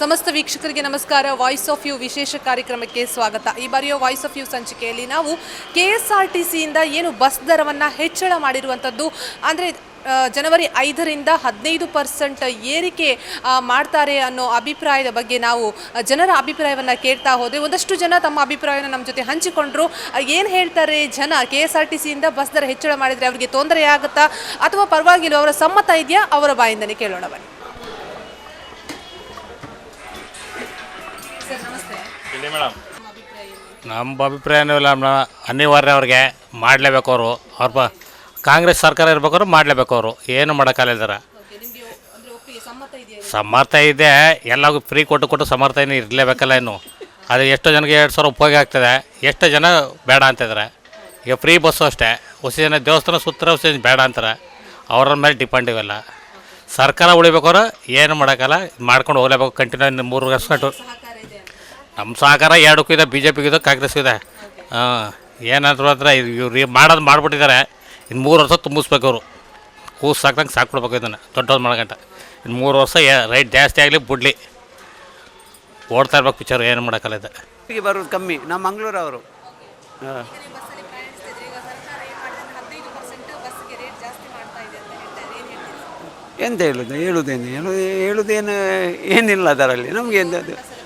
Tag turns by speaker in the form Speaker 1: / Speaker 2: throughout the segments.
Speaker 1: ಸಮಸ್ತ ವೀಕ್ಷಕರಿಗೆ ನಮಸ್ಕಾರ. ವಾಯ್ಸ್ ಆಫ್ ಯು ವಿಶೇಷ ಕಾರ್ಯಕ್ರಮಕ್ಕೆ ಸ್ವಾಗತ. ಈ ಬಾರಿಯ ವಾಯ್ಸ್ ಆಫ್ ಯು ಸಂಚಿಕೆಯಲ್ಲಿ ನಾವು ಕೆ ಎಸ್ ಆರ್ ಟಿ ಸಿಯಿಂದ ಏನು ಬಸ್ ದರವನ್ನು ಹೆಚ್ಚಳ ಮಾಡಿರುವಂಥದ್ದು ಅಂದರೆ ಜನವರಿ ಐದರಿಂದ ಹದಿನೈದು ಪರ್ಸೆಂಟ್ ಏರಿಕೆ ಮಾಡ್ತಾರೆ ಅನ್ನೋ ಅಭಿಪ್ರಾಯದ ಬಗ್ಗೆ ನಾವು ಜನರ ಅಭಿಪ್ರಾಯವನ್ನು ಕೇಳ್ತಾ ಹೋದರೆ ಒಂದಷ್ಟು ಜನ ತಮ್ಮ ಅಭಿಪ್ರಾಯವನ್ನು ನಮ್ಮ ಜೊತೆ ಹಂಚಿಕೊಂಡ್ರು. ಏನು ಹೇಳ್ತಾರೆ ಜನ ಕೆ ಎಸ್ ಆರ್ ಟಿ ಸಿಯಿಂದ ಬಸ್ ದರ ಹೆಚ್ಚಳ ಮಾಡಿದರೆ ಅವರಿಗೆ ತೊಂದರೆ ಆಗುತ್ತಾ, ಅಥವಾ ಪರವಾಗಿಲ್ಲ ಅವರ ಸಮ್ಮತ ಇದೆಯಾ, ಅವರ ಬಾಯಿಂದನೇ ಕೇಳೋಣ ಬನ್ನಿ.
Speaker 2: ಇಲ್ಲಿ ಮೇಡಮ್. ನಮ್ಮ ಅಭಿಪ್ರಾಯನೂ ಇಲ್ಲ ಮೇಡಮ್ ಅನಿವಾರ್ಯ ಅವ್ರಿಗೆ ಮಾಡಲೇಬೇಕು ಅವರು. ಅವ್ರ ಪ ಕಾಂಗ್ರೆಸ್ ಸರ್ಕಾರ ಇರ್ಬೇಕಾದ್ರು ಮಾಡಲೇಬೇಕು ಅವರು. ಏನು ಮಾಡೋಕ್ಕಾಗಲಿದ್ದಾರೆ ಸಮರ್ಥ ಇದೆ. ಎಲ್ಲರಿಗೂ ಫ್ರೀ ಕೊಟ್ಟು ಕೊಟ್ಟು ಸಮರ್ಥ ಏನು ಇರಲೇಬೇಕಲ್ಲ ಇನ್ನು. ಅದು ಎಷ್ಟೋ ಜನಕ್ಕೆ ಎರಡು ಸಾವಿರ ಉಪಯೋಗ ಆಗ್ತದೆ. ಎಷ್ಟೋ ಜನ ಬೇಡ ಅಂತಿದ್ದಾರೆ ಈಗ ಫ್ರೀ ಬಸ್ಸು ಅಷ್ಟೇ. ಹೊಸ ಜನ ದೇವಸ್ಥಾನ ಸುತ್ತರ ಹೊಸ ಜನ ಬೇಡ ಅಂತಾರೆ. ಅವ್ರ ಮೇಲೆ ಡಿಪೆಂಡ್ ಇವೆಲ್ಲ. ಸರ್ಕಾರ ಉಳಿಬೇಕಾದ್ರೆ ಏನು ಮಾಡೋಕ್ಕಲ್ಲ ಮಾಡ್ಕೊಂಡು ಹೋಗ್ಲೇಬೇಕು. ಕಂಟಿನ್ಯೂ ಮೂರು ವರ್ಷ ನಮ್ಮ ಸಹಕಾರ ಎರಡಕ್ಕೂ ಇದೆ ಬಿ ಜೆ ಪಿಗಿದೆ ಕಾಂಗ್ರೆಸ್ಗೂ ಇದೆ. ಹಾಂ, ಏನಾದರೂ ಅಂದರೆ ಇವ್ರು ಮಾಡೋದು ಮಾಡಿಬಿಟ್ಟಿದ್ದಾರೆ. ಇನ್ನು ಮೂರು ವರ್ಷ ತುಂಬಿಸ್ಬೇಕು ಅವರು. ಕೂಸು ಸಾಕ್ದಂಗೆ ಸಾಕ್ಬಿಡ್ಬೇಕು ಇದನ್ನು, ದೊಡ್ಡದು ಮಾಡ್ಕಂಟ ಇನ್ನು ಮೂರು ವರ್ಷ ರೈಟ್ ಜಾಸ್ತಿ ಆಗಲಿ ಬಿಡ್ಲಿ. ಓಡ್ತಾ ಇರ್ಬೇಕು ಪಿಕ್ಚರ್, ಏನು ಮಾಡೋಕ್ಕಲ್ಲ ಇದೆ.
Speaker 3: ಬರೋದು ಕಮ್ಮಿ ನಮ್ಮ ಮಂಗಳೂರವರು. ಹಾಂ. ಎಂತ ಹೇಳುದು, ಹೇಳುದೇನು ಹೇಳುದು ಹೇಳುದೇನು, ಏನಿಲ್ಲ ಅದರಲ್ಲಿ, ನಮಗೆ ಎಂತ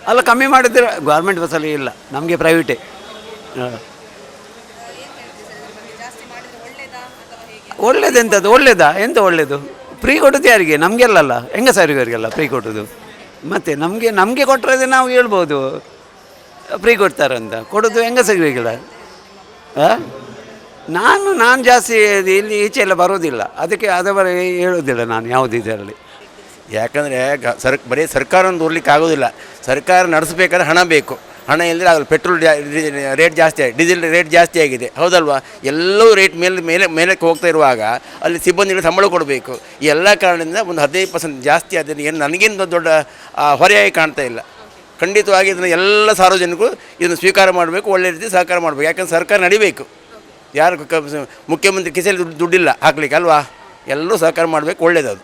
Speaker 3: ಅಲ್ಲ, ಕಮ್ಮಿ ಮಾಡಿದ್ರೆ ಗೌರ್ಮೆಂಟ್ ಬಸ್ಸಲ್ಲಿ ಇಲ್ಲ, ನಮಗೆ ಪ್ರೈವೇಟೇ ಒಳ್ಳೇದು ಎಂಥದ್ದು ಒಳ್ಳೇದಾ? ಎಂತ ಒಳ್ಳೇದು? ಫ್ರೀ ಕೊಡೋದು ಯಾರಿಗೆ? ನಮಗೆಲ್ಲಲ್ಲ. ಹೆಂಗಸರಿಗರಿಗೆಲ್ಲ ಫ್ರೀ ಕೊಡೋದು ಮತ್ತು ನಮಗೆ ನಮಗೆ ಕೊಟ್ಟರೆ ನಾವು ಹೇಳ್ಬೋದು. ಫ್ರೀ ಕೊಡ್ತಾರಂತ. ಕೊಡೋದು ಹೆಂಗಸರಿಗೆಲ್ಲ ಹಾಂ? ನಾನು ನಾನು ಜಾಸ್ತಿ ಇಲ್ಲಿ ಈಚೆ ಎಲ್ಲ ಬರೋದಿಲ್ಲ. ಅದಕ್ಕೆ ಅದರ ಹೇಳೋದಿಲ್ಲ ನಾನು ಯಾವುದು ಇದರಲ್ಲಿ.
Speaker 4: ಯಾಕಂದರೆ ಗ ಸರ್, ಬರೀ ಸರ್ಕಾರವನ್ನು ದೂರ್ಲಿಕ್ಕೆ ಆಗೋದಿಲ್ಲ ಸರ್ಕಾರ ನಡೆಸಬೇಕಾದ್ರೆ ಹಣ ಬೇಕು. ಹಣ ಇಲ್ಲದೆ ಆಗಲ್ಲ, ಪೆಟ್ರೋಲ್ ರೇಟ್ ಜಾಸ್ತಿ ಆಗಿದೆ ಡೀಸೆಲ್ ರೇಟ್ ಜಾಸ್ತಿ ಆಗಿದೆ. ಹೌದಲ್ವಾ? ಎಲ್ಲವೂ ರೇಟ್ ಮೇಲೆ ಮೇಲೆ, ಮೇಲಕ್ಕೆ ಹೋಗ್ತಾ ಇರುವಾಗ ಅಲ್ಲಿ ಸಿಬ್ಬಂದಿಗಳು ಸಂಬಳ ಕೊಡಬೇಕು. ಈ ಎಲ್ಲ ಕಾರಣದಿಂದ ಒಂದು ಹದಿನೈದು ಪರ್ಸೆಂಟ್ ಜಾಸ್ತಿ ಆದರೆ ಏನು, ನನಗಿಂತ ದೊಡ್ಡ ಹೊರೆಯಾಗಿ ಕಾಣ್ತಾ ಇಲ್ಲ. ಖಂಡಿತವಾಗಿ ಇದನ್ನು ಎಲ್ಲ ಸಾರ್ವಜನಿಕರು ಇದನ್ನು ಸ್ವೀಕಾರ ಮಾಡಬೇಕು, ಒಳ್ಳೆ ರೀತಿ ಸಹಕಾರ ಮಾಡಬೇಕು. ಯಾಕಂದ್ರೆ ಸರ್ಕಾರ ನಡಿಬೇಕು. ಯಾರು ಮುಖ್ಯಮಂತ್ರಿ ಕಿಸೆಯಲ್ಲಿ ದುಡ್ಡು, ದುಡ್ಡಿಲ್ಲ, ಹಾಕ್ಲಿಕ್ಕೆ ಅಲ್ವಾ? ಎಲ್ಲರೂ ಸಹಕಾರ ಮಾಡಬೇಕು ಒಳ್ಳೇದು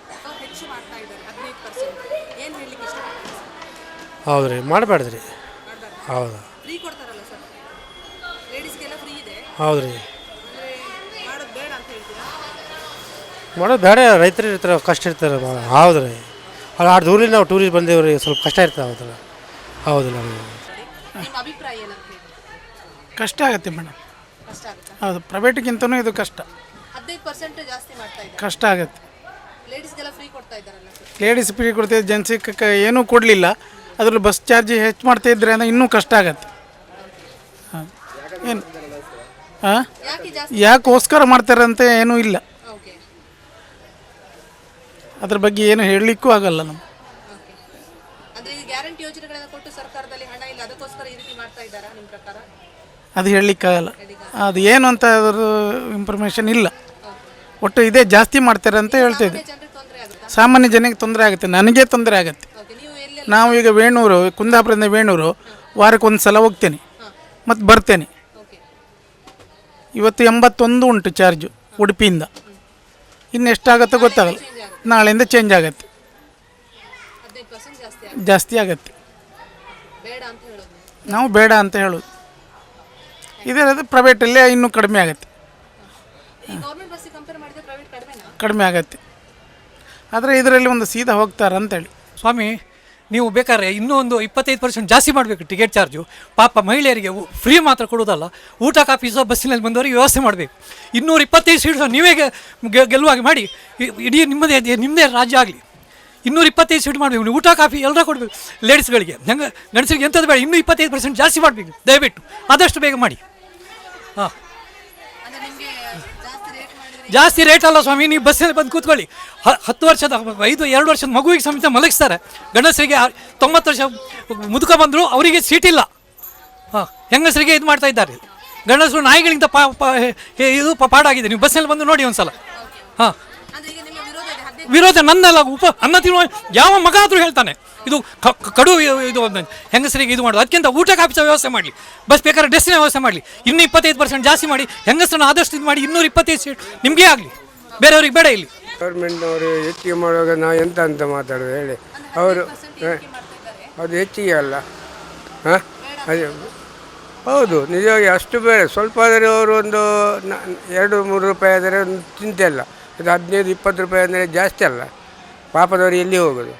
Speaker 5: ಹೌದು ರೀ ಮಾಡಬೇಡ್ದು ರೀ ಹೌದು.
Speaker 1: ಫ್ರೀ ಕೊಡ್ತಾರಲ್ಲ ಸರ್? ಲೇಡೀಸ್ಗೆಲ್ಲ ಫ್ರೀ ಇದೆ.
Speaker 5: ಹೌದು ರೀ
Speaker 1: ಮಾಡೋದು ಬೇಡ ಅಂತ ಹೇಳ್ತೀರಾ?
Speaker 5: ಮಾಡೋದು ಬೇಡ ರೈತರು ಇರ್ತಾರೆ ಕಷ್ಟ ಇರ್ತಾರೆ ಹೌದು ರೀ ಅಲ್ಲಿ ಆರು ದೂರಲ್ಲಿ ನಾವು ಟೂರಿಸ್ಟ್ ಬಂದೇವು ರೀ ಸ್ವಲ್ಪ ಕಷ್ಟ ಇರ್ತದೆ ಹೌದಲ್ಲ ಹೌದು ನಮಗೆ.
Speaker 1: ನಿಮ್ಮ ಅಭಿಪ್ರಾಯ ಏನಂತ ಹೇಳಿ?
Speaker 6: ಕಷ್ಟ ಆಗುತ್ತೆ ಮೇಡಮ್.
Speaker 1: ಕಷ್ಟ ಆಗುತ್ತಾ?
Speaker 6: ಹೌದು ಪ್ರೈವೇಟ್ಗಿಂತನೂ ಇದು ಕಷ್ಟ.
Speaker 1: ಹದಿನೈದು ಪರ್ಸೆಂಟ್ ಜಾಸ್ತಿ ಮಾಡ್ತಾ ಇದ್ದಾರೆ.
Speaker 6: ಕಷ್ಟ ಆಗುತ್ತೆ.
Speaker 1: ಲೇಡೀಸ್ಗೆಲ್ಲ ಫ್ರೀ ಕೊಡ್ತಾ ಇದ್ದಾರಲ್ಲ ಸರ್?
Speaker 6: ಲೇಡೀಸ್ ಫ್ರೀ ಕೊಡ್ತಿದ್ದು ಜೆಂಟ್ಸಿಗೆ ಏನೂ ಕೊಡಲಿಲ್ಲ. ಅದ್ರಲ್ಲಿ ಬಸ್ ಚಾರ್ಜ್ ಹೆಚ್ಚು ಮಾಡ್ತಾ ಇದ್ರೆ ಅಂದರೆ ಇನ್ನೂ ಕಷ್ಟ ಆಗತ್ತೆ. ಹಾಂ. ಏನು? ಹಾಂ? ಯಾಕೋಸ್ಕರ ಮಾಡ್ತಾರೆ ಅಂತ ಏನೂ ಇಲ್ಲ. ಅದ್ರ ಬಗ್ಗೆ ಏನು ಹೇಳಲಿಕ್ಕೂ ಆಗಲ್ಲ
Speaker 1: ನಿಮ್ಮ ಪ್ರಕಾರ?
Speaker 6: ಅದು ಹೇಳಲಿಕ್ಕಾಗಲ್ಲ. ಅದು ಏನು ಅಂತ ಅದ್ರ ಇನ್ಫಾರ್ಮೇಷನ್ ಇಲ್ಲ. ಒಟ್ಟು ಇದೇ ಜಾಸ್ತಿ ಮಾಡ್ತಾರೆ ಅಂತ ಹೇಳ್ತಿದ್ದೆ ಸಾಮಾನ್ಯ ಜನಕ್ಕೆ ತೊಂದರೆ ಆಗುತ್ತೆ. ನನಗೆ ತೊಂದರೆ ಆಗುತ್ತೆ.
Speaker 1: ನೀವು
Speaker 6: ಈಗ ವೇಣೂರು ಕುಂದಾಪುರದಿಂದ ವೇಣೂರು ವಾರಕ್ಕೆ ಒಂದು ಸಲ ಹೋಗ್ತೇನೆ. ಮತ್ತು ಬರ್ತೇನೆ.
Speaker 1: ಓಕೆ
Speaker 6: ಇವತ್ತು ಎಂಬತ್ತೊಂದು ಉಂಟು ಚಾರ್ಜು ಉಡುಪಿಯಿಂದ. ಇನ್ನು ಎಷ್ಟಾಗತ್ತೋ ಗೊತ್ತಾಗಲ್ಲ. ನಾಳೆಯಿಂದ ಚೇಂಜ್ ಆಗತ್ತೆ.
Speaker 1: ಜಾಸ್ತಿ ಆಗುತ್ತೆ.
Speaker 6: ಜಾಸ್ತಿ ಆಗತ್ತೆ.
Speaker 1: ಬೇಡ ಅಂತ ಹೇಳೋದು
Speaker 6: ನಾವು. ಬೇಡ ಅಂತ ಹೇಳೋದು. ಇದರದು ಪ್ರೈವೇಟಲ್ಲೇ ಇನ್ನೂ ಕಡಿಮೆ ಆಗತ್ತೆ.
Speaker 1: ಈ ಗೌರ್ಮೆಂಟ್ ಬಸ್ಸಿಗೆ ಕಂಪೇರ್ ಮಾಡಿದ್ರೆ ಪ್ರೈವೇಟ್ ಕಡಿಮೆನಾ?
Speaker 6: ಕಡಿಮೆ ಆಗತ್ತೆ. ಆದರೆ ಇದರಲ್ಲಿ ಒಂದು ಸೀದಾ ಹೋಗ್ತಾರೆ ಅಂತೇಳಿ
Speaker 7: ಸ್ವಾಮಿ ನೀವು ಬೇಕಾದ್ರೆ ಇನ್ನೂ ಒಂದು ಇಪ್ಪತ್ತೈದು ಪರ್ಸೆಂಟ್ ಜಾಸ್ತಿ ಮಾಡಬೇಕು ಟಿಕೆಟ್ ಚಾರ್ಜು ಪಾಪ ಮಹಿಳೆಯರಿಗೆ ಫ್ರೀ ಮಾತ್ರ ಕೊಡೋದಲ್ಲ ಊಟ, ಕಾಫಿ, ಸಹ ಬಸ್ಸಿನಲ್ಲಿ ಬಂದವರಿಗೆ ವ್ಯವಸ್ಥೆ ಮಾಡಬೇಕು. ಇನ್ನೂರ ಇಪ್ಪತ್ತೈದು ಸೀಟ್ ನೀವೇ ಗೆಲುವಾಗಿ ಮಾಡಿ ಇಡೀ ನಿಮ್ಮದೇ ನಿಮ್ಮದೇ ರಾಜ್ಯ ಆಗಲಿ. ಇನ್ನೂರ ಇಪ್ಪತ್ತೈದು ಸೀಟ್ ಮಾಡಬೇಕು. ನೀವು ಊಟ, ಕಾಫಿ ಎಲ್ಲರ ಕೊಡಬೇಕು ಲೇಡೀಸ್ಗಳಿಗೆ ನಂಗೆ ಗಂಡಸರಿಗೆ ಎಂಥದ್ದು ಬೇಡ, ಇನ್ನೂ ಇಪ್ಪತ್ತೈದು ಪರ್ಸೆಂಟ್ ಜಾಸ್ತಿ ಮಾಡಬೇಕು. ದಯವಿಟ್ಟು ಆದಷ್ಟು ಬೇಗ ಮಾಡಿ. ಹಾಂ. ಜಾಸ್ತಿ ರೇಟ್ ಅಲ್ಲ ಸ್ವಾಮಿ, ನೀವು ಬಸ್ಸಲ್ಲಿ ಬಂದು ಕೂತ್ಕೊಳ್ಳಿ. ಹತ್ತು ವರ್ಷದ, ಐದು, ಎರಡು ವರ್ಷದ ಮಗುವಿಗೆ ಸಮೇತ ಮಲಗಿಸ್ತಾರೆ. ಗಂಡಸರಿಗೆ ತೊಂಬತ್ತು ವರ್ಷ ಮುದುಕ ಬಂದರು, ಅವರಿಗೆ ಸೀಟ್ ಇಲ್ಲ. ಹಾಂ, ಹೆಂಗಸರಿಗೆ ಇದು ಮಾಡ್ತಾ ಇದ್ದಾರೆ. ಗಂಡಸರು ನಾಯಿಗಳಿಂದ ಪಾ ಇದು ಪಾಡಾಗಿದೆ. ನೀವು ಬಸ್ಸಲ್ಲಿ ಬಂದು ನೋಡಿ ಒಂದ್ಸಲ. ಹಾಂ. ವಿರೋಧ ನನ್ನೆಲ್ಲ ಉಪ ಅನ್ನ ತಿನ್ನುವ ಯಾವ ಮಗ ಆದರೂ ಹೇಳ್ತಾನೆ. ಇದು ಕಡು ಇದು ಹೆಂಗಸರಿಗೆ ಇದು ಮಾಡೋದು. ಅದಕ್ಕಿಂತ ಊಟ ಕಾಪಿಸೋ ವ್ಯವಸ್ಥೆ ಮಾಡಲಿ. ಬಸ್ ಬೇಕಾದ್ರೆ ಡ್ರೆಸ್ಸಿನ ವ್ಯವಸ್ಥೆ ಮಾಡಲಿ. ಇನ್ನೂ ಇಪ್ಪತ್ತೈದು ಪರ್ಸೆಂಟ್ ಜಾಸ್ತಿ ಮಾಡಿ, ಹೆಂಗಸರನ್ನ ಆದಷ್ಟು ಇದು ಮಾಡಿ ಇನ್ನೂರು ಇಪ್ಪತ್ತೈದು ಸೀಟ್ ನಿಮಗೆ ಆಗಲಿ. ಬೇರೆಯವ್ರಿಗೆ ಬೇಡ ಇಲ್ಲಿ.
Speaker 8: ಗೌರ್ಮೆಂಟ್ನವರು ಹೆಚ್ಚಿಗೆ ಮಾಡುವಾಗ ನಾವು ಎಂತ ಅಂತ ಮಾತಾಡೋದು ಹೇಳಿ. ಅವರು ಅದು ಹೆಚ್ಚಿಗೆ ಅಲ್ಲ. ಹಾಂ ಹೌದು, ನಿಜವಾಗಿ ಅಷ್ಟು ಬೇಡ. ಸ್ವಲ್ಪ ಆದರೆ ಅವರು ಒಂದು ನ- ಎರಡು, ಮೂರು ರೂಪಾಯಿ ಆದರೆ ಒಂದು ಚಿಂತೆ ಅಲ್ಲ. ಇದು ಹದಿನೈದು, ಇಪ್ಪತ್ತು ರೂಪಾಯಿ ಅಂದರೆ ಜಾಸ್ತಿ ಅಲ್ಲ. ಪಾಪದವರು ಎಲ್ಲಿ ಹೋಗೋದು?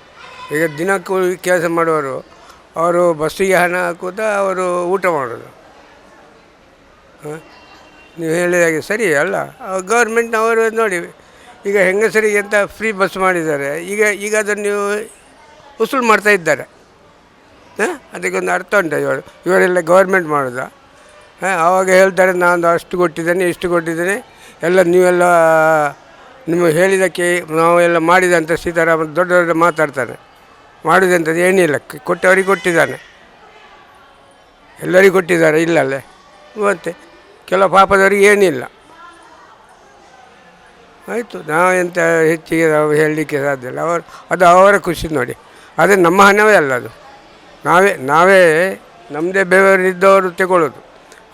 Speaker 8: ಈಗ ದಿನಕ್ಕೂ ಕೆಲಸ ಮಾಡುವವರು, ಅವರು ಬಸ್ಸಿಗೆ ಹಣ ಹಾಕುತ್ತಾ ಅವರು ಊಟ ಮಾಡೋದು. ನೀವು ಹೇಳಿದಾಗೆ ಸರಿ ಅಲ್ಲ. ಗೌರ್ಮೆಂಟ್ನವರು ನೋಡಿ, ಈಗ ಹೆಂಗಸರಿಗೆ ಅಂತ ಫ್ರೀ ಬಸ್ ಮಾಡಿದ್ದಾರೆ, ಈಗ ಈಗ ಅದನ್ನು ನೀವು ವಸೂಲು ಮಾಡ್ತಾ ಇದ್ದಾರೆ. ಹಾಂ? ಅದಕ್ಕೊಂದು ಅರ್ಥ ಉಂಟು ಇವರು. ಇವರೆಲ್ಲ ಗೌರ್ಮೆಂಟ್ ಮಾಡೋದು? ಹಾಂ? ಆವಾಗ ಹೇಳ್ತಾರೆ, ನಾನು ಅಷ್ಟು ಕೊಟ್ಟಿದ್ದೇನೆ, ಇಷ್ಟು ಕೊಟ್ಟಿದ್ದೇನೆ, ಎಲ್ಲ ನೀವೆಲ್ಲ ನಿಮ್ಮ ಹೇಳಿದಕ್ಕೆ ನಾವು ಎಲ್ಲ ಮಾಡಿದಂತ ಸೀತಾರಾಮನ್ ದೊಡ್ಡ ದೊಡ್ಡ ಮಾತಾಡ್ತಾನೆ ಅಂತ ಏನಿಲ್ಲ, ಕೊಟ್ಟವರಿಗೆ ಕೊಟ್ಟಿದ್ದಾನೆ. ಎಲ್ಲರಿಗೂ ಕೊಟ್ಟಿದ್ದಾರೆ, ಇಲ್ಲಲ್ಲೇ. ಮತ್ತು ಕೆಲವು ಪಾಪದವರಿಗೆ ಏನಿಲ್ಲ. ಆಯಿತು, ನಾವು ಎಂತ ಹೆಚ್ಚಿಗೆ ನಾವು ಹೇಳಲಿಕ್ಕೆ ಸಾಧ್ಯ ಇಲ್ಲ. ಅವರು, ಅದು ಅವರ ಖುಷಿ ನೋಡಿ. ಅದು ನಮ್ಮ ಹಣವೇ ಅಲ್ಲ ಅದು. ನಾವೇ ನಾವೇ ನಮ್ಮದೇ ಬೇವರಿದ್ದವರು ತಗೊಳ್ಳೋದು.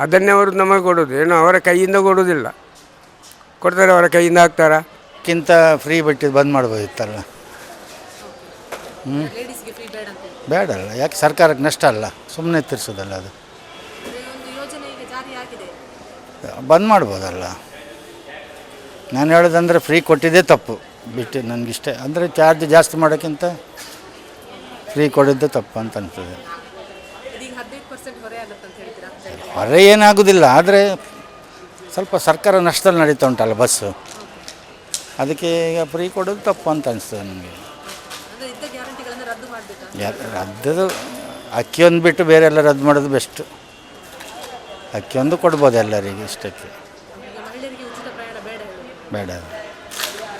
Speaker 8: ಅದನ್ನೇ ಅವರು ನಮಗೆ ಕೊಡೋದು. ಏನೋ ಅವರ ಕೈಯಿಂದ ಕೊಡೋದಿಲ್ಲ. ಕೊಡ್ತಾರೆ ಅವರ ಕೈಯಿಂದ, ಹಾಕ್ತಾರಾ?
Speaker 9: ಕ್ಕಿಂತ ಫ್ರೀ ಬಿಟ್ಟಿದ್ದು ಬಂದ್ ಮಾಡ್ಬೋದಿತ್ತಲ್ಲ. ಹ್ಞೂ ಬೇಡಲ್ಲ ಯಾಕೆ ಸರ್ಕಾರಕ್ಕೆ ನಷ್ಟ ಅಲ್ಲ ಸುಮ್ಮನೆ ತಿರ್ಸೋದಲ್ಲ ಅದು. ಬಂದ್ ಮಾಡ್ಬೋದಲ್ಲ. ನಾನು ಹೇಳೋದಂದ್ರೆ ಫ್ರೀ ಕೊಟ್ಟಿದ್ದೇ ತಪ್ಪು. ಬಿಟ್ಟು ನನಗಿಷ್ಟೇ ಅಂದರೆ ಚಾರ್ಜ್ ಜಾಸ್ತಿ ಮಾಡೋಕ್ಕಿಂತ ಫ್ರೀ ಕೊಡಿದ್ದೇ ತಪ್ಪು ಅಂತ ಅನ್ತದೆ ಹೊರೆ ಏನಾಗೋದಿಲ್ಲ ಆದರೆ ಸ್ವಲ್ಪ ಸರ್ಕಾರ ನಷ್ಟದಲ್ಲಿ ನಡೀತಾ ಉಂಟಲ್ಲ ಬಸ್ಸು. ಅದಕ್ಕೆ ಈಗ ಫ್ರೀ ಕೊಡೋದು ತಪ್ಪು ಅಂತ ಅನಿಸ್ತದೆ ನನಗೆ ರದ್ದದು ಅಕ್ಕಿ ಒಂದು ಬಿಟ್ಟು ಬೇರೆ ಎಲ್ಲ ರದ್ದು ಮಾಡೋದು ಬೆಸ್ಟ್. ಅಕ್ಕಿಯೊಂದು ಕೊಡ್ಬೋದು ಎಲ್ಲರಿಗೆ ಇಷ್ಟಕ್ಕೆ. ಬೇಡ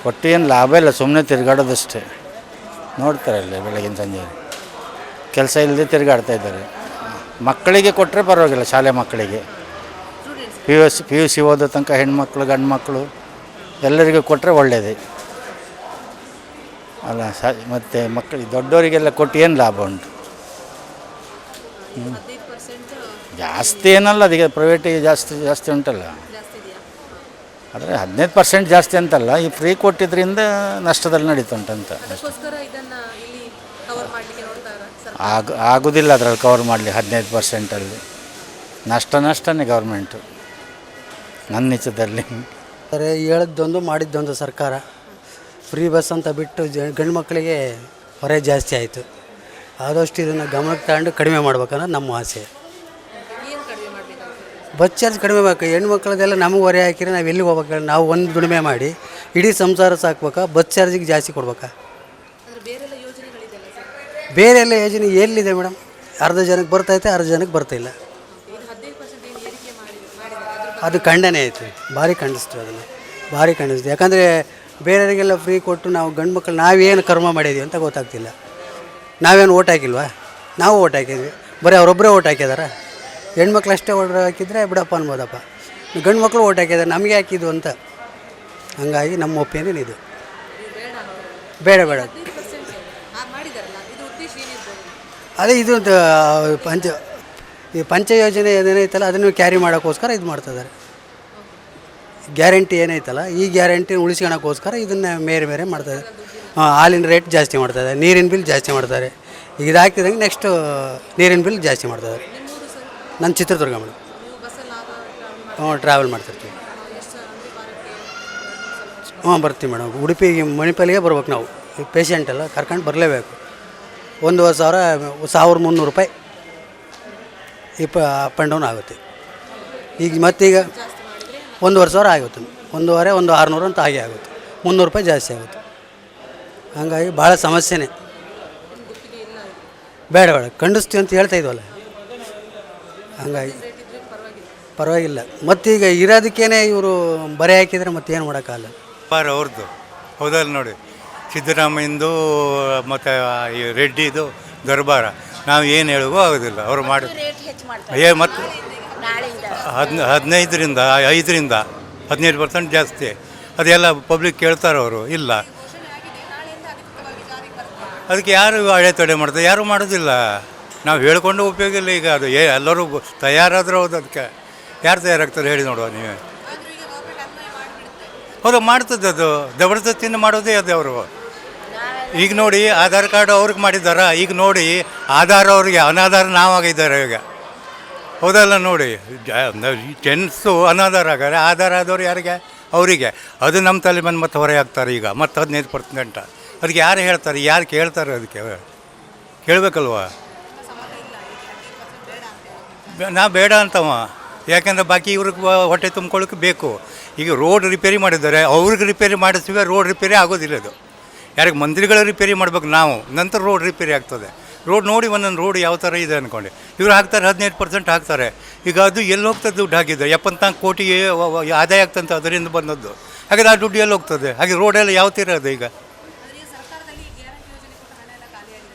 Speaker 9: ಕೊಟ್ಟು ಏನು ಲಾಭ ಇಲ್ಲ ಸುಮ್ಮನೆ ತಿರುಗಾಡೋದಷ್ಟೇ. ನೋಡ್ತಾರೆ ಅಲ್ಲಿ ಬೆಳಗಿನ ಸಂಜೆ. ಕೆಲಸ ಇಲ್ಲದೆ ತಿರುಗಾಡ್ತಾ ಇದ್ದಾರೆ. ಮಕ್ಕಳಿಗೆ ಕೊಟ್ಟರೆ ಪರವಾಗಿಲ್ಲ ಶಾಲೆ ಮಕ್ಕಳಿಗೆ. P U C P U C ಓದೋ ತನಕ ಹೆಣ್ಮಕ್ಳು ಗಂಡು ಮಕ್ಕಳು ಎಲ್ಲರಿಗೂ ಕೊಟ್ಟರೆ ಒಳ್ಳೆಯದೆ ಅಲ್ಲ ಸ ಮತ್ತು ಮಕ್ಕಳಿಗೆ ದೊಡ್ಡವರಿಗೆಲ್ಲ ಕೊಟ್ಟು ಏನು ಲಾಭ ಉಂಟು? ಹ್ಞೂ ಜಾಸ್ತಿ ಏನಲ್ಲ ಅದಕ್ಕೆ ಪ್ರೈವೇಟಿಗೆ ಜಾಸ್ತಿ ಜಾಸ್ತಿ ಉಂಟಲ್ಲ. ಆದರೆ ಹದಿನೈದು ಪರ್ಸೆಂಟ್ ಜಾಸ್ತಿ ಅಂತಲ್ಲ ಈ ಫ್ರೀ ಕೊಟ್ಟಿದ್ದರಿಂದ ನಷ್ಟದಲ್ಲಿ ನಡೀತುಂಟಂತ. ಆಗ ಆಗೋದಿಲ್ಲ ಅದರಲ್ಲಿ ಕವರ್ ಮಾಡಲಿ ಹದಿನೈದು ಪರ್ಸೆಂಟಲ್ಲಿ ನಷ್ಟ ನಷ್ಟನೇ ಗೌರ್ಮೆಂಟು ನನ್ನ ನಿಚ್ಚದಲ್ಲಿ
Speaker 10: ಆದರೆ ಹೇಳಿದ್ದೊಂದು ಮಾಡಿದ್ದೊಂದು ಸರ್ಕಾರ. ಫ್ರೀ ಬಸ್ ಅಂತ ಬಿಟ್ಟು ಜ ಗಂಡು ಮಕ್ಕಳಿಗೆ ಹೊರೆ ಜಾಸ್ತಿ ಆಯಿತು. ಆದಷ್ಟು ಇದನ್ನು ಗಮನಕ್ಕೆ ತಗೊಂಡು ಕಡಿಮೆ ಮಾಡ್ಬೇಕನ್ನೋದು ನಮ್ಮ ಆಸೆ. ಬಸ್ ಚಾರ್ಜ್ ಕಡಿಮೆ ಬೇಕು. ಹೆಣ್ಮಕ್ಳದೆಲ್ಲ ನಮಗೆ ಹೊರೆ ಹಾಕಿದ್ರೆ ನಾವು ಎಲ್ಲಿಗೆ ಹೋಗ್ಬೇಕು? ನಾವು ಒಂದು ದುಡಿಮೆ ಮಾಡಿ ಇಡೀ ಸಂಸಾರ ಸಾಕ್ಬೇಕಾ? ಬಸ್ ಚಾರ್ಜಿಗೆ ಜಾಸ್ತಿ ಕೊಡ್ಬೇಕಾ? ಬೇರೆ ಎಲ್ಲ ಯೋಜನೆ ಎಲ್ಲಿದೆ ಮೇಡಮ್? ಅರ್ಧ ಜನಕ್ಕೆ ಬರ್ತೈತೆ ಅರ್ಧ ಜನಕ್ಕೆ ಬರ್ತಾಯಿಲ್ಲ ಅದು ಖಂಡನೆ ಆಯಿತು ಭಾರಿ ಖಂಡಿಸ್ತೀವಿ ಅದನ್ನು. ಭಾರಿ ಖಂಡಿಸ್ತೀವಿ. ಯಾಕಂದರೆ ಬೇರೆಯವರಿಗೆಲ್ಲ ಫ್ರೀ ಕೊಟ್ಟು ನಾವು ಗಂಡು ಮಕ್ಕಳು ನಾವೇನು ಕರ್ಮ ಮಾಡಿದ್ದೀವಿ ಅಂತ ಗೊತ್ತಾಗ್ತಿಲ್ಲ. ನಾವೇನು ಓಟ್ ಹಾಕಿಲ್ವಾ? ನಾವು ಓಟ್ ಹಾಕಿದ್ವಿ. ಬರೀ ಅವರೊಬ್ಬರೇ ಓಟ್ ಹಾಕಿದಾರ? ಹೆಣ್ಮಕ್ಳು ಅಷ್ಟೇ ಓಟ್ ಹಾಕಿದರೆ ಬಿಡಪ್ಪ ಅನ್ಬೋದಪ್ಪ. ಗಂಡು ಮಕ್ಕಳು ಓಟ್ ಹಾಕಿದ್ದಾರೆ ನಮಗೆ ಹಾಕಿದ್ದು ಅಂತ? ಹಂಗಾಗಿ ನಮ್ಮ ಒಪಿನಿಯನ್ ಇದು. ಬೇಡ ಬೇಡ. ಅದೇ ಇದು ಪಂಚ ಈ ಪಂಚ ಯೋಜನೆ ಏನೇನೈತಲ್ಲ ಅದನ್ನು ಕ್ಯಾರಿ ಮಾಡೋಕ್ಕೋಸ್ಕರ ಇದು ಮಾಡ್ತಿದ್ದಾರೆ. ಗ್ಯಾರಂಟಿ ಏನೈತಲ್ಲ, ಈ ಗ್ಯಾರಂಟಿ ಉಳಿಸ್ಕೊಳಕ್ಕೋಸ್ಕರ ಇದನ್ನು ಮೇರೆ ಮೇರೆ ಮಾಡ್ತಾರೆ ಹಾಲಿನ ರೇಟ್ ಜಾಸ್ತಿ ಮಾಡ್ತಾರೆ ನೀರಿನ ಬಿಲ್ ಜಾಸ್ತಿ ಮಾಡ್ತಾರೆ ಈಗ ಹಾಕ್ತಿದ್ದಂಗೆ ನೆಕ್ಸ್ಟು ನೀರಿನ ಬಿಲ್ ಜಾಸ್ತಿ ಮಾಡ್ತಾರೆ ನನ್ನ ಚಿತ್ರದುರ್ಗ ಮೇಡಮ್ ಹ್ಞೂ ಟ್ರಾವೆಲ್ ಮಾಡ್ತಿರ್ತೀವಿ. ಹ್ಞೂ ಬರ್ತೀವಿ ಮೇಡಮ್ ಉಡುಪಿಗೆ ಮಣಿಪಾಲಿಗೆ ಬರ್ಬೇಕು ನಾವು. ಪೇಷಂಟ್ ಎಲ್ಲ ಕರ್ಕೊಂಡು ಬರಲೇಬೇಕು. ಒಂದೂವರೆ ಸಾವಿರ, ಸಾವಿರದ ಮುನ್ನೂರು ರೂಪಾಯಿ. ಇಪ್ಪ ಅಪ್ ಆ್ಯಂಡ್ ಡೌನ್ ಆಗುತ್ತೆ. ಈಗ ಮತ್ತೀಗ ಒಂದೂವರೆ ಸಾವಿರ ಆಗುತ್ತೆ. ಒಂದೂವರೆ, ಒಂದು ಆರುನೂರು ಅಂತ ಹಾಗೆ ಆಗುತ್ತೆ. ಮುನ್ನೂರು ರೂಪಾಯಿ ಜಾಸ್ತಿ ಆಗುತ್ತೆ. ಹಾಗಾಗಿ ಭಾಳ ಸಮಸ್ಯೆನೇ. ಬೇಡ ಬೇಡ. ಖಂಡಿಸ್ತೀವಿ ಅಂತ ಹೇಳ್ತಾ ಇದ್ವಲ್ಲ. ಹಂಗಾಗಿ ಪರವಾಗಿಲ್ಲ. ಮತ್ತೀಗ ಇರೋದಕ್ಕೇನೆ ಇವರು ಬರೆ ಹಾಕಿದರೆ ಮತ್ತೇನು ಮಾಡೋಕ್ಕಾಗಲ್ಲ.
Speaker 11: ಬಾರ ಅವ್ರದ್ದು. ಹೌದಲ್ಲ ನೋಡಿ. ಸಿದ್ದರಾಮಯ್ಯಂದು, ಮತ್ತು ಈ ರೆಡ್ಡಿದು ದರ್ಬಾರ. ನಾವು ಏನು ಹೇಳುವ ಆಗೋದಿಲ್ಲ. ಅವರು ಮಾಡಿ ಏ ಮತ್ತು ಹದಿನ ಹದಿನೈದರಿಂದ ಐದರಿಂದ ಹದಿನೈದು ಪರ್ಸೆಂಟ್ ಜಾಸ್ತಿ. ಅದೆಲ್ಲ ಪಬ್ಲಿಕ್ ಕೇಳ್ತಾರೆ ಅವರು. ಇಲ್ಲ. ಅದಕ್ಕೆ ಯಾರು ಅಡೆತಡೆ ಮಾಡ್ತಾರೆ? ಯಾರು ಮಾಡೋದಿಲ್ಲ. ನಾವು ಹೇಳ್ಕೊಂಡು ಉಪಯೋಗ ಇಲ್ಲ ಈಗ ಅದು. ಏ ಎಲ್ಲರೂ ತಯಾರಾದರೂ ಹೌದು ಅದಕ್ಕೆ. ಯಾರು ತಯಾರಾಗ್ತಾರೆ ಹೇಳಿ ನೋಡುವ ನೀವೇ. ಹೌದು ಮಾಡ್ತದೆ ಅದು. ಜಬರ್ದಸ್ತಿಯಿಂದ ಮಾಡೋದೇ ಅದು ಅವರು. ಈಗ ನೋಡಿ ಆಧಾರ್ ಕಾರ್ಡ್ ಅವ್ರಿಗೆ ಮಾಡಿದ್ದಾರ, ಈಗ ನೋಡಿ ಆಧಾರ್ ಅವ್ರಿಗೆ, ಅನಾಧಾರ ನಾವಾಗಿದ್ದಾರೆ ಈಗ. ಹೌದಲ್ಲ ನೋಡಿ ಟೆನ್ಸು ಅನಾಧಾರ ಆಗಾರೆ, ಆಧಾರ ಆದವ್ರು ಯಾರಿಗೆ? ಅವರಿಗೆ. ಅದು ನಮ್ಮ ತಲೆ ಬಂದು ಮತ್ತೆ ಹೊರೆ ಆಗ್ತಾರೆ ಈಗ, ಮತ್ತೆ ಹದಿನೈದು ಪರ್ಸೆಂಟ್. ಅದಕ್ಕೆ ಯಾರು ಹೇಳ್ತಾರೆ, ಯಾರು ಕೇಳ್ತಾರೆ ಅದಕ್ಕೆ? ಕೇಳಬೇಕಲ್ವಾ? ನಾ ಬೇಡ ಅಂತವ. ಯಾಕೆಂದ್ರೆ ಬಾಕಿ ಇವ್ರಿಗೆ ಹೊಟ್ಟೆ ತುಂಬ್ಕೊಳ್ಳೋಕೆ ಬೇಕು. ಈಗ ರೋಡ್ ರಿಪೇರಿ ಮಾಡಿದ್ದಾರೆ, ಅವ್ರಿಗೆ ರಿಪೇರಿ ಮಾಡಿಸ್ತೀವಿ ರೋಡ್ ರಿಪೇರಿ ಆಗೋದಿಲ್ಲ ಅದು. ಯಾರಿಗೆ ಮಂದಿರಗಳ ರಿಪೇರಿ ಮಾಡ್ಬೇಕು ನಾವು, ನಂತರ ರೋಡ್ ರಿಪೇರಿ ಆಗ್ತದೆ. ರೋಡ್ ನೋಡಿ ಒಂದೊಂದು ರೋಡ್ ಯಾವ ಥರ ಇದೆ ಅಂದ್ಕೊಂಡು ಇವ್ರು ಹಾಕ್ತಾರೆ ಹದಿನೈದು ಪರ್ಸೆಂಟ್ ಹಾಕ್ತಾರೆ. ಈಗ ಅದು ಎಲ್ಲಿ ಹೋಗ್ತದೆ ದುಡ್ಡು ಹಾಕಿದ್ದು ಎಪ್ಪತ್ನಾಲ್ಕು ಕೋಟಿ ಆದಾಯ ಆಗ್ತಂತ ಅದರಿಂದ ಬಂದದ್ದು. ಹಾಗಾದ್ರೆ ಆ ದುಡ್ಡು ಎಲ್ಲಿ ಹೋಗ್ತದೆ? ಹಾಗೆ ರೋಡೆಲ್ಲ ಯಾವ ತೀರ ಅದು ಈಗ?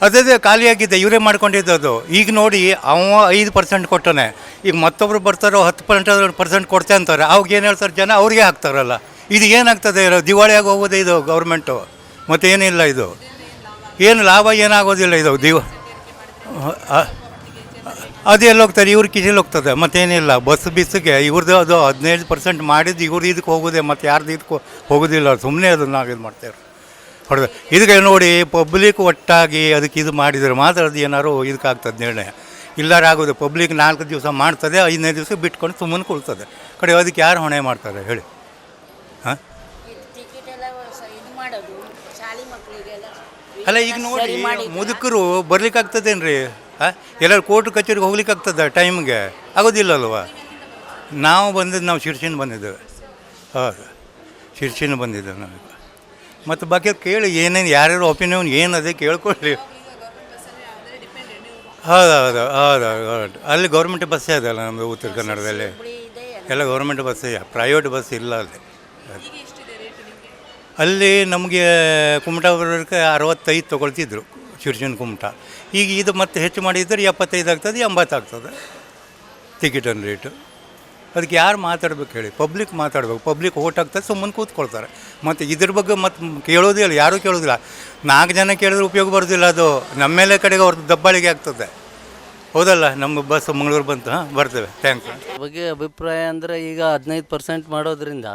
Speaker 11: ಅದೇ ಖಾಲಿಯಾಗಿದೆ ಇವರೇ ಮಾಡ್ಕೊಂಡಿದ್ದು ಈಗ ನೋಡಿ, ಅವ ಐದು ಪರ್ಸೆಂಟ್ ಕೊಟ್ಟನೆ. ಈಗ ಮತ್ತೊಬ್ರು ಬರ್ತಾರೋ ಹತ್ತು ಪರ್ಸೆಂಟ್ ಪರ್ಸೆಂಟ್ ಕೊಡ್ತೆ ಅಂತಾರೆ. ಅವಾಗ ಏನು ಹೇಳ್ತಾರೆ ಜನ? ಅವ್ರಿಗೆ ಹಾಕ್ತಾರಲ್ಲ. ಇದು ಏನಾಗ್ತದೆ? ದಿವಾಳಿಯಾಗಿ ಹೋಗೋದೇ ಇದು ಗೌರ್ಮೆಂಟು ಮತ್ತು ಏನಿಲ್ಲ ಇದು. ಏನು ಲಾಭ ಏನಾಗೋದಿಲ್ಲ ಇದು ದಿವ ಅದು ಎಲ್ಲಿ ಹೋಗ್ತಾರೆ ಇವ್ರ ಕಿಸೆಲಿ ಹೋಗ್ತದೆ, ಮತ್ತೇನಿಲ್ಲ. ಬಸ್ ಬಿಸ್ಸಿಗೆ ಇವ್ರದ್ದು ಅದು ಹದಿನೈದು ಪರ್ಸೆಂಟ್ ಮಾಡಿದ್ದು ಇವ್ರದ್ದು ಇದಕ್ಕೆ ಹೋಗೋದೇ, ಮತ್ತು ಯಾರ್ದು ಇದಕ್ಕೆ ಹೋಗೋದಿಲ್ಲ. ಸುಮ್ಮನೆ ಅದನ್ನು ನಾವು ಇದು ಮಾಡ್ತೇವೆ ಹೊಡೆದ ಇದಕ್ಕೆ ನೋಡಿ ಪಬ್ಲಿಕ್ ಒಟ್ಟಾಗಿ ಅದಕ್ಕೆ ಇದು ಮಾಡಿದರೆ ಮಾತ್ರ ಅದು ಏನಾದ್ರು ಇದಕ್ಕಾಗ್ತದೆ ನಿರ್ಣಯ. ಇಲ್ಲಾರ ಆಗೋದು ಪಬ್ಲಿಕ್ ನಾಲ್ಕು ದಿವಸ ಮಾಡ್ತದೆ ಐದನೇ ದಿವಸ ಬಿಟ್ಕೊಂಡು ಸುಮ್ಮನೆ ಕೂಲ್ತದೆ ಕಡೆ ಅದಕ್ಕೆ ಯಾರು ಹೊಣೆ ಮಾಡ್ತಾರೆ ಹೇಳಿ. ಹಾಂ? ಅಲ್ಲ ಈಗ ನೋಡಿ ಮುದುಕರು ಬರ್ಲಿಕ್ಕಾಗ್ತದೇನ್ರಿ? ಹಾಂ? ಎಲ್ಲರೂ ಕೋರ್ಟ್ ಕಚೇರಿಗೆ ಹೋಗ್ಲಿಕ್ಕಾಗ್ತದೆ ಟೈಮ್ಗೆ? ಆಗೋದಿಲ್ಲ ಅಲ್ವಾ ನಾವು ಬಂದಿದ್ದು ನಾವು ಶಿರ್ಸಿನ ಬಂದಿದ್ದೇವೆ. ಹೌದು. ಶಿರ್ಸಿನ ಬಂದಿದ್ದೇವೆ ನಾವು. ಮತ್ತು ಬಾಕಿ ಕೇಳಿ ಏನೇನು ಯಾರ್ಯಾರು ಒಪಿನಿಯನ್ ಅದೇ ಕೇಳ್ಕೊಳ್ಳಿ. ಹೌದು ಹೌದು ಹೌದು ಹೌದು. ಅಲ್ಲಿ ಗೌರ್ಮೆಂಟ್ ಬಸ್ಸೇ ಅದಲ್ಲ ನಮ್ಮದು ಉತ್ತರ ಕನ್ನಡದಲ್ಲಿ. ಎಲ್ಲ ಗೌರ್ಮೆಂಟ್ ಬಸ್ಸೇ ಪ್ರೈವೇಟ್ ಬಸ್ ಇಲ್ಲ ಅಲ್ಲಿ. ಅಲ್ಲಿ ನಮಗೆ ಕುಮಟ ಬರೋಕ್ಕೆ ಅರವತ್ತೈದು ತೊಗೊಳ್ತಿದ್ರು ಶಿರ್ಜನ್ ಕುಮಟ. ಈಗ ಇದು ಮತ್ತೆ ಹೆಚ್ಚು ಮಾಡಿದರೆ ಎಪ್ಪತ್ತೈದು ಆಗ್ತದೆ, ಎಂಬತ್ತು ಆಗ್ತದೆ ಟಿಕೆಟನ್ನು ರೇಟು ಅದಕ್ಕೆ ಯಾರು ಮಾತಾಡ್ಬೇಕು ಹೇಳಿ? ಪಬ್ಲಿಕ್ ಮಾತಾಡ್ಬೇಕು. ಪಬ್ಲಿಕ್ ಓಟ್ ಆಗ್ತದೆ, ಸುಮ್ಮನೆ ಕೂತ್ಕೊಳ್ತಾರೆ. ಮತ್ತು ಇದ್ರ ಬಗ್ಗೆ ಮತ್ತೆ ಕೇಳೋದೇ ಇಲ್ಲ, ಯಾರೂ ಕೇಳೋದಿಲ್ಲ. ನಾಲ್ಕು ಜನ ಕೇಳಿದ್ರೆ ಉಪಯೋಗ ಬರೋದಿಲ್ಲ ಅದು. ನಮ್ಮ ಮೇಲೆ ಕಡೆಗೆ ಅವ್ರದ್ದು ದಬ್ಬಾಳಿಗೆ ಆಗ್ತದೆ. ಹೌದಲ್ಲ? ನಮ್ಮ ಬಸ್ ಮಂಗಳೂರು ಬಂತು, ಹಾಂ, ಬರ್ತೇವೆ. ಯು
Speaker 12: ಬಗ್ಗೆ ಅಭಿಪ್ರಾಯ ಅಂದರೆ ಈಗ ಹದಿನೈದು ಪರ್ಸೆಂಟ್ ಮಾಡೋದ್ರಿಂದ